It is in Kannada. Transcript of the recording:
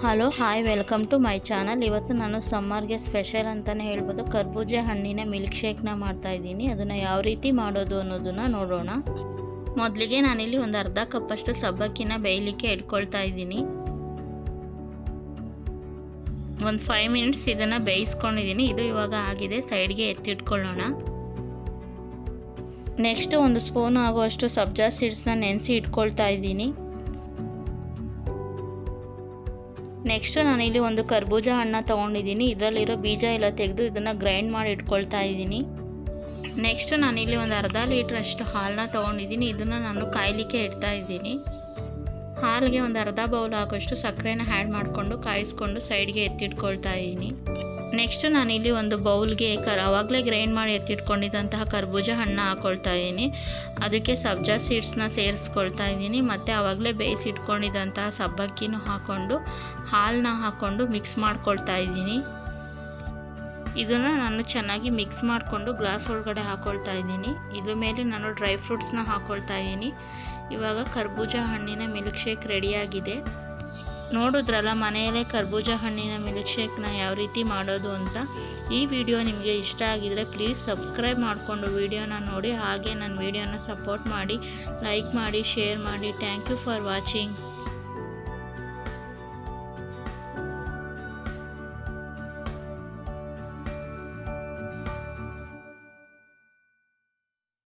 Hello, hi, welcome to my channel. ಇವತ್ತು ನಾನು ಸಮ್ಮರ್ಗೆ ಸ್ಪೆಷಲ್ ಅಂತಲೇ ಹೇಳ್ಬೋದು. ಕರ್ಬೂಜ ಹಣ್ಣಿನ ಮಿಲ್ಕ್ ಶೇಕ್ನ ಮಾಡ್ತಾಯಿದ್ದೀನಿ ಅದನ್ನು ಯಾವ ರೀತಿ ಮಾಡೋದು ಅನ್ನೋದನ್ನು ನೋಡೋಣ. ಮೊದಲಿಗೆ ನಾನಿಲ್ಲಿ ಒಂದು ಅರ್ಧ ಕಪ್ಪಷ್ಟು ಸಬ್ಬಕ್ಕಿನ ಬೇಯಲಿಕ್ಕೆ ಇಟ್ಕೊಳ್ತಾ ಇದ್ದೀನಿ. ಒಂದು ಫೈವ್ ಮಿನಿಟ್ಸ್ ಇದನ್ನು ಬೇಯಿಸ್ಕೊಂಡಿದ್ದೀನಿ. ಇದು ಇವಾಗ ಆಗಿದೆ. ಸೈಡ್ಗೆ ಎತ್ತಿಟ್ಕೊಳ್ಳೋಣ. ನೆಕ್ಸ್ಟು ಒಂದು ಸ್ಪೂನ್ ಆಗುವಷ್ಟು ಸಬ್ಜಾ ಸೀಡ್ಸ್ನ ನೆನೆಸಿ ಇಟ್ಕೊಳ್ತಾ ಇದ್ದೀನಿ. ನೆಕ್ಸ್ಟು ನಾನಿಲ್ಲಿ ಒಂದು ಕರ್ಬೂಜ ಹಣ್ಣು ತೊಗೊಂಡಿದ್ದೀನಿ. ಇದರಲ್ಲಿರೋ ಬೀಜ ಎಲ್ಲ ತೆಗೆದು ಇದನ್ನು ಗ್ರೈಂಡ್ ಮಾಡಿ ಇಟ್ಕೊಳ್ತಾ ಇದ್ದೀನಿ. ನೆಕ್ಸ್ಟ್ ನಾನಿಲ್ಲಿ ಒಂದು ಅರ್ಧ ಲೀಟ್ರಷ್ಟು ಹಾಲನ್ನ ತೊಗೊಂಡಿದ್ದೀನಿ. ಇದನ್ನು ನಾನು ಕಾಯಲಿಕ್ಕೆ ಇಡ್ತಾ ಇದ್ದೀನಿ. ಹಾಲಿಗೆ ಒಂದು ಅರ್ಧ ಬೌಲ್ ಆಗೋಷ್ಟು ಸಕ್ಕರೆನ ಆ್ಯಡ್ ಮಾಡಿಕೊಂಡು ಕಾಯಿಸ್ಕೊಂಡು ಸೈಡ್ಗೆ ಎತ್ತಿಟ್ಕೊಳ್ತಾ ಇದ್ದೀನಿ. ನೆಕ್ಸ್ಟು ನಾನಿಲ್ಲಿ ಒಂದು ಬೌಲ್ಗೆ ಕರ್ ಆವಾಗಲೇ ಗ್ರೈಂಡ್ ಮಾಡಿ ಎತ್ತಿಟ್ಕೊಂಡಿದ್ದಂತಹ ಕರ್ಬೂಜ ಹಣ್ಣು ಹಾಕ್ಕೊಳ್ತಾ ಇದ್ದೀನಿ. ಅದಕ್ಕೆ ಸಬ್ಜಾ ಸೀಡ್ಸ್ನ ಸೇರಿಸ್ಕೊಳ್ತಾ ಇದ್ದೀನಿ. ಮತ್ತು ಆವಾಗಲೇ ಬೇಯಿಸಿಟ್ಕೊಂಡಿದ್ದಂತಹ ಸಬ್ಬಕ್ಕಿನೂ ಹಾಕ್ಕೊಂಡು ಹಾಲನ್ನ ಹಾಕ್ಕೊಂಡು ಮಿಕ್ಸ್ ಮಾಡ್ಕೊಳ್ತಾ ಇದ್ದೀನಿ. ಇದನ್ನು ನಾನು ಚೆನ್ನಾಗಿ ಮಿಕ್ಸ್ ಮಾಡಿಕೊಂಡು ಗ್ಲಾಸ್ ಒಳಗಡೆ ಹಾಕ್ಕೊಳ್ತಾ ಇದ್ದೀನಿ. ಇದ್ರ ಮೇಲೆ ನಾನು ಡ್ರೈ ಫ್ರೂಟ್ಸ್ನ ಹಾಕ್ಕೊಳ್ತಾ ಇದ್ದೀನಿ. ಇವಾಗ ಕರ್ಬೂಜ ಹಣ್ಣಿನ ಮಿಲ್ಕ್ ಶೇಕ್ ರೆಡಿಯಾಗಿದೆ ನೋಡಿದ್ರಲ್ಲ, ಮನೆಯಲ್ಲೇ ಕರ್ಬೂಜ ಹಣ್ಣಿನ ಮಿಲ್ಕ್ಶೇಕ್ನ ಯಾವ ರೀತಿ ಮಾಡೋದು ಅಂತ. ಈ ವಿಡಿಯೋ ನಿಮಗೆ ಇಷ್ಟ ಆಗಿದರೆ ಪ್ಲೀಸ್ ಸಬ್ಸ್ಕ್ರೈಬ್ ಮಾಡಿಕೊಂಡು ವಿಡಿಯೋನ ನೋಡಿ, ಹಾಗೆ ನನ್ನ ವಿಡಿಯೋನ ಸಪೋರ್ಟ್ ಮಾಡಿ, ಲೈಕ್ ಮಾಡಿ, ಶೇರ್ ಮಾಡಿ. Thank you for watching.